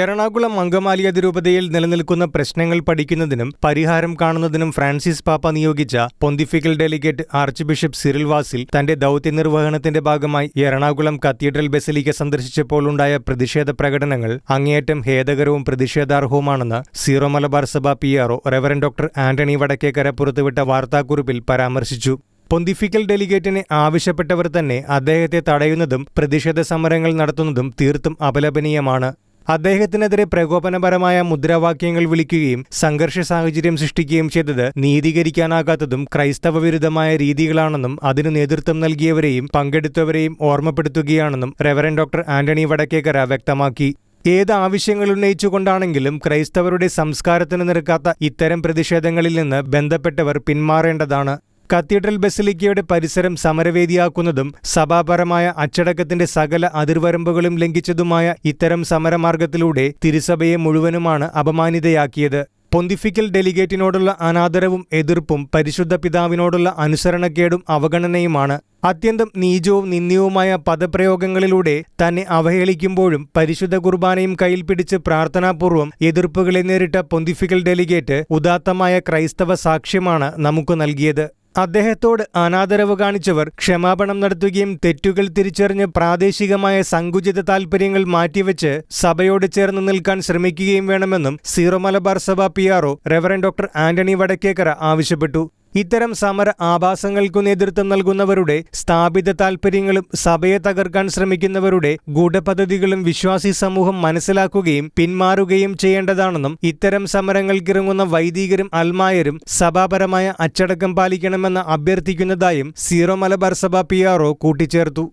എറണാകുളം അങ്കമാലി അതിരൂപതയിൽ നിലനിൽക്കുന്ന പ്രശ്നങ്ങൾ പഠിക്കുന്നതിനും പരിഹാരം കാണുന്നതിനും ഫ്രാൻസിസ് പാപ്പ നിയോഗിച്ച pontifical delegate archbishop Cyril Vasil തന്റെ ദൗത്യ നിർവഹണത്തിന്റെ ഭാഗമായി എറണാകുളം കത്തീഡ്രൽ ബസലിക്ക സന്ദർശിച്ചപ്പോൾ ഉണ്ടായ പ്രതിഷേധ പ്രകടനങ്ങൾ അങ്ങേയറ്റം ഖേദകരവും പ്രതിഷേധാർഹവുമാണെന്ന് സീറോ മലബാർ സഭ P R O reverend doctor Antony Vadakkekara പുറത്തുവിട്ട വാർത്താക്കുറിപ്പിൽ പരാമർശിച്ചു. പൊന്തിഫിക്കൽ ഡെലിഗേറ്റിനെ ആവശ്യപ്പെട്ടവർ തന്നെ അദ്ദേഹത്തെ തടയുന്നതും പ്രതിഷേധ സമരങ്ങൾ നടത്തുന്നതും തീർത്തും അപലപനീയമാണ്. അദ്ദേഹത്തിനെതിരെ പ്രകോപനപരമായ മുദ്രാവാക്യങ്ങൾ വിളിക്കുകയും സംഘർഷ സാഹചര്യം സൃഷ്ടിക്കുകയും ചെയ്തത് നീതീകരിക്കാനാകാത്തതും ക്രൈസ്തവ വിരുദ്ധമായ രീതികളാണെന്നും അതിന് നേതൃത്വം നൽകിയവരെയും പങ്കെടുത്തവരെയും ഓർമ്മപ്പെടുത്തുകയാണെന്നും റെവറൻ ഡോക്ടർ ആന്റണി വടക്കേക്കര വ്യക്തമാക്കി. ഏത് ആവശ്യങ്ങൾ ഉന്നയിച്ചുകൊണ്ടാണെങ്കിലും ക്രൈസ്തവരുടെ സംസ്കാരത്തിന് നിരക്കാത്ത ഇത്തരം പ്രതിഷേധങ്ങളിൽ നിന്ന് ബന്ധപ്പെട്ടവർ പിന്മാറേണ്ടതാണ്. കത്തീഡ്രൽ ബസിലിക്കയുടെ പരിസരം സമരവേദിയാക്കുന്നതും സഭാപരമായ അച്ചടക്കത്തിന്റെ സകല അതിർവരമ്പുകളും ലംഘിച്ചതുമായ ഇത്തരം സമരമാർഗത്തിലൂടെ തിരുസഭയെ മുഴുവനുമാണ് അപമാനിതയാക്കിയത്. പൊന്തിഫിക്കൽ ഡെലിഗേറ്റിനോടുള്ള അനാദരവും എതിർപ്പും പരിശുദ്ധ പിതാവിനോടുള്ള അനുസരണക്കേടും അവഗണനയുമാണ്. അത്യന്തം നീചവും നിന്ദ്യവുമായ പദപ്രയോഗങ്ങളിലൂടെ തന്നെ അവഹേളിക്കുമ്പോഴും പരിശുദ്ധ കുർബാനയും കയ്യിൽ പിടിച്ച് പ്രാർത്ഥനാപൂർവം എതിർപ്പുകളെ നേരിട്ട പൊന്തിഫിക്കൽ ഡെലിഗേറ്റ് ഉദാത്തമായ ക്രൈസ്തവ സാക്ഷ്യമാണ് നമുക്ക് നൽകിയത്. അദ്ദേഹത്തോട് അനാദരവ് കാണിച്ചവർ ക്ഷമാപണം നടത്തുകയും തെറ്റുകൾ തിരിച്ചറിഞ്ഞ് പ്രാദേശികമായ സങ്കുചിത താൽപര്യങ്ങൾ മാറ്റിവെച്ച് സഭയോട് ചേർന്ന് നിൽക്കാൻ ശ്രമിക്കുകയും വേണമെന്നും സീറോ മലബാർ സഭ P R O reverend doctor Antony Vadakkekara ആവശ്യപ്പെട്ടു. ഇത്തരം സമര ആഭാസങ്ങൾക്കു നേതൃത്വം നൽകുന്നവരുടെ സ്ഥാപിത താൽപര്യങ്ങളും സഭയെ തകർക്കാൻ ശ്രമിക്കുന്നവരുടെ ഗൂഢപദ്ധതികളും വിശ്വാസി സമൂഹം മനസ്സിലാക്കുകയും പിന്മാറുകയും ചെയ്യേണ്ടതാണെന്നും ഇത്തരം സമരങ്ങൾക്കിറങ്ങുന്ന വൈദികരും അൽമായരും സഭാപരമായ അച്ചടക്കം പാലിക്കണമെന്ന് അഭ്യർത്ഥിക്കുന്നതായും സീറോ മലബാർ സഭ പി കൂട്ടിച്ചേർത്തു.